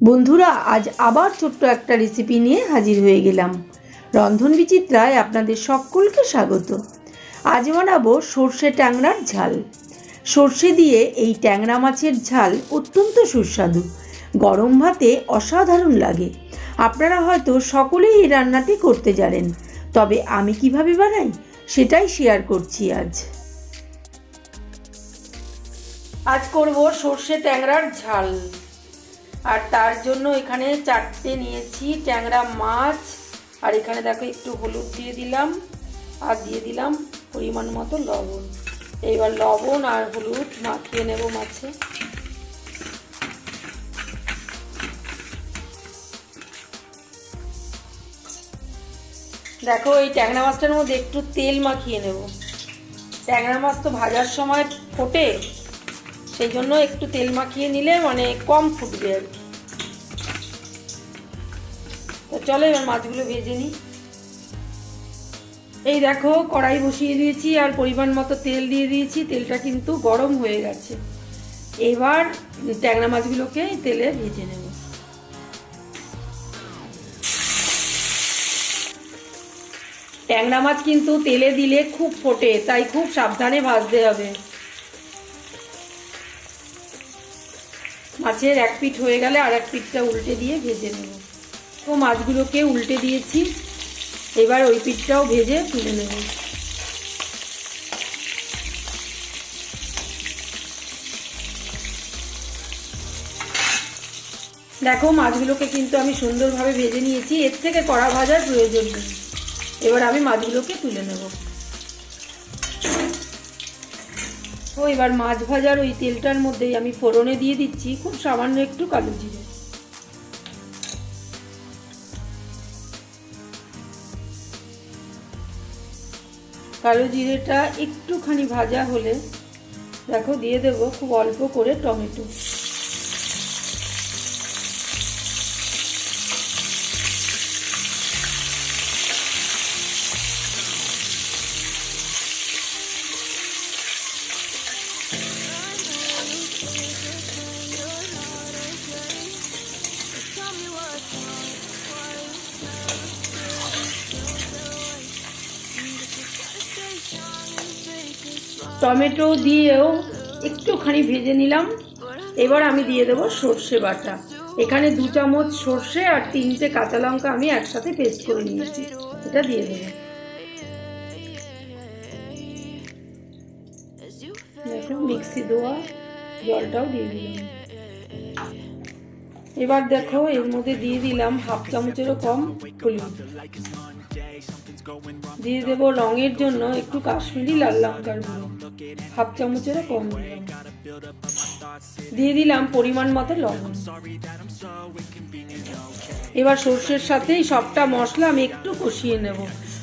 বন্ধুরা, আজ আবার ছোট্ট একটা রেসিপি নিয়ে হাজির হয়ে গেলাম। রন্ধন বিচিত্রায় আপনাদের সকলকে স্বাগত। আজ বানাবো সর্ষে ট্যাংরার ঝাল। সর্ষে দিয়ে এই ট্যাংরা মাছের ঝাল অত্যন্ত সুস্বাদু। গরম ভাতে অসাধারণ লাগে। আপনারা হয়তো সকলেই এই রান্নাটি করতে জানেন। তবে আমি কীভাবে বানাই সেটাই শেয়ার করছি আজ। আজ করব সর্ষে ট্যাংরার ঝাল। আর তার জন্য এখানে চারটে নিয়েছি, ট্যাংরা মাছ, আর এখানে দেখো একটু হলুদ দিয়ে দিলাম, আর দিয়ে দিলাম পরিমাণ মতো লবণ। এইবার লবণ আর হলুদ মাখিয়ে নেব মাছে। দেখো এই ট্যাংরা মাছটার মধ্যে একটু তেল মাখিয়ে নেব। ট্যাংরা মাছ তো ভাজার সময় ফোটে, সেই জন্য একটু তেল মাখিয়ে নিলে মানে কম ফুটবে আর কি। চলো এবার মাছগুলো ভেজে নিই। এই দেখো, কড়াই বসিয়ে দিয়েছি আর পরিমাণ মতো তেল দিয়ে দিয়েছি। তেলটা কিন্তু গরম হয়ে গেছে। এবার ট্যাংরা মাছগুলোকে তেলে ভেজে নেব। ট্যাংরা মাছ কিন্তু তেলে দিলে খুব ফোটে, তাই খুব সাবধানে ভাজতে হবে। মাছের এক পিঠ হয়ে গেলে আর এক পিঠটা উল্টে দিয়ে ভেজে নেব। তো মাছগুলোকে উল্টে দিয়েছি। এবার ওই পিঠটাও ভেজে তুলে নেব। দেখো, মাছগুলোকে কিন্তু আমি সুন্দরভাবে ভেজে নিয়েছি। এর থেকে কড়া ভাজার প্রয়োজন নেই। এবার আমি মাছগুলোকে তুলে নেব। তো এবার মাছ ভাজার ওই তেলটার মধ্যেই আমি ফোড়নে দিয়ে দিচ্ছি। খুব সামান্য একটু কালো জিরে। কালো জিরেটা একটুখানি ভাজা হলে দেখো দিয়ে দেবো খুব অল্প করে টমেটো। টমেটো দিয়েও একটুখানি ভেজে নিলাম। এবার আমি দিয়ে দেবো সর্ষে বাটা। এখানে দু চামচ সর্ষে আর তিনটে কাঁচা লঙ্কা আমি একসাথে পেস্ট করে নিয়েছি। এটা দিয়ে দেবো। মিক্সি দেওয়া জলটাও দিয়ে দিলাম। এবার দেখো, এর মধ্যে দিয়ে দিলাম হাফ চামচেরও কম হলুদ। দিয়ে দেবো রঙের জন্য একটু কাশ্মীরি লাল লঙ্কার গুঁড়ো, হাফ চামচেরও কম দিয়ে। দিলাম পরিমাণ মতো লবণ। এবার সর্ষের সাথেই সবটা মশলা আমি একটু কষিয়ে নেব।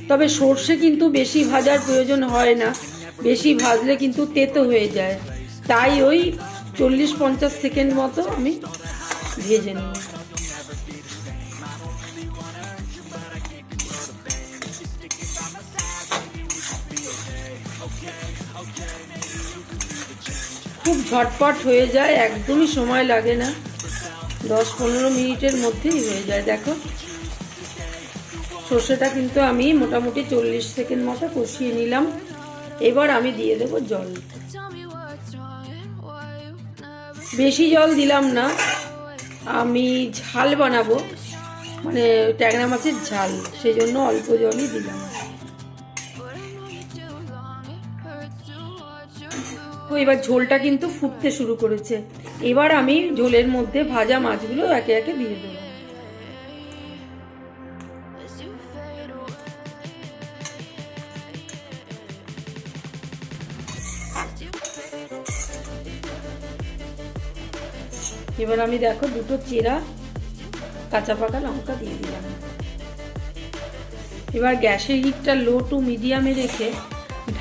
তবে সর্ষে কিন্তু বেশি ভাজার প্রয়োজন হয় না, বেশি ভাজলে কিন্তু তেতো হয়ে যায়। তাই ওই চল্লিশ পঞ্চাশ সেকেন্ড মতো আমি ভেজে নেব। খুব ঝটপট হয়ে যায়, একদমই সময় লাগে না। দশ পনেরো মিনিটের মধ্যেই হয়ে যায়, দেখো। সর্ষেটা কিন্তু আমি মোটামুটি চল্লিশ সেকেন্ড মতো কষিয়ে নিলাম। এবার আমি দিয়ে দেবো জল। বেশি জল দিলাম না, আমি ঝাল বানাবো মানে ট্যাংরা মাছের ঝাল সেই জন্য অল্প জলই দিলাম। এবার ঝোলটা কিন্তু ফুটতে শুরু করেছে। এবার আমি ঝোলের মধ্যে ভাজা মাছগুলো একে একে দিয়ে দেবো। এবার আমি দেখো, দুটো চেরা, কাঁচা পাকা লঙ্কা দিয়ে দিলাম। এবার গ্যাসের হিটটা লো টু মিডিয়ামে রেখে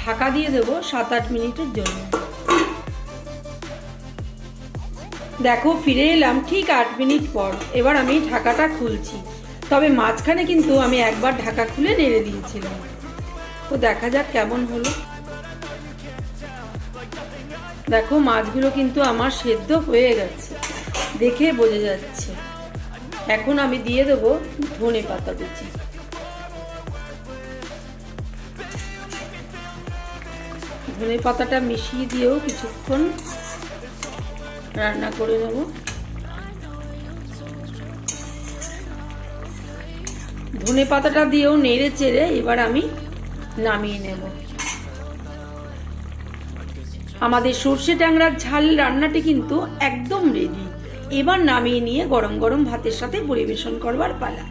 ঢাকা দিয়ে দেব সাত আট মিনিটের জন্য। দেখো, ফিরে এলাম ঠিক আট মিনিট পর। এবার আমি ঢাকাটা খুলছি। তবে মাঝখানে কিন্তু আমি একবার ঢাকা খুলে নেড়ে দিয়েছিলাম। তো দেখা যাক কেমন হলো। দেখো, মাছগুলো কিন্তু আমার সেদ্ধ হয়ে গেছে। দেখে বোঝা যাচ্ছে। এখন আমি দিয়ে দেবো ধনে পাতা কুচি। ধনে পাতাটা মিশিয়ে দিয়েও কিছুক্ষণ রান্না করে নেব ধনে পাতাটা দিয়েও নেড়ে চেড়ে এবার আমি নামিয়ে নেব। আমাদের সর্ষে ট্যাংরার ঝাল রান্নাটি কিন্তু একদম রেডি এবার নামিয়ে নিয়ে গরম গরম ভাতের সাথে পরিবেশন করবার পালা।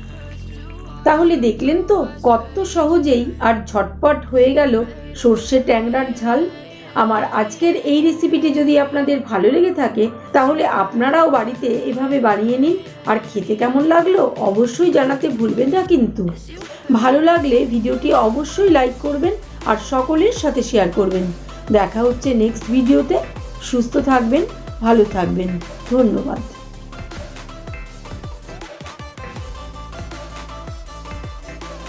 তাহলে দেখলেন তো কত সহজেই আর ঝটপট হয়ে গেল সর্ষে ট্যাংরার ঝাল আমার আজকের এই রেসিপিটি যদি আপনাদের ভালো লেগে থাকে, তাহলে আপনারাও বাড়িতে এভাবে বানিয়ে নিন। আর খেতে কেমন লাগল অবশ্যই জানাতে ভুলবেন না কিন্তু। ভালো লাগলে ভিডিওটি অবশ্যই লাইক করবেন আর সকলের সাথে শেয়ার করবেন। দেখা হচ্ছে নেক্সট ভিডিওতে সুস্থ থাকবেন, ভালো থাকবেন। ধন্যবাদ।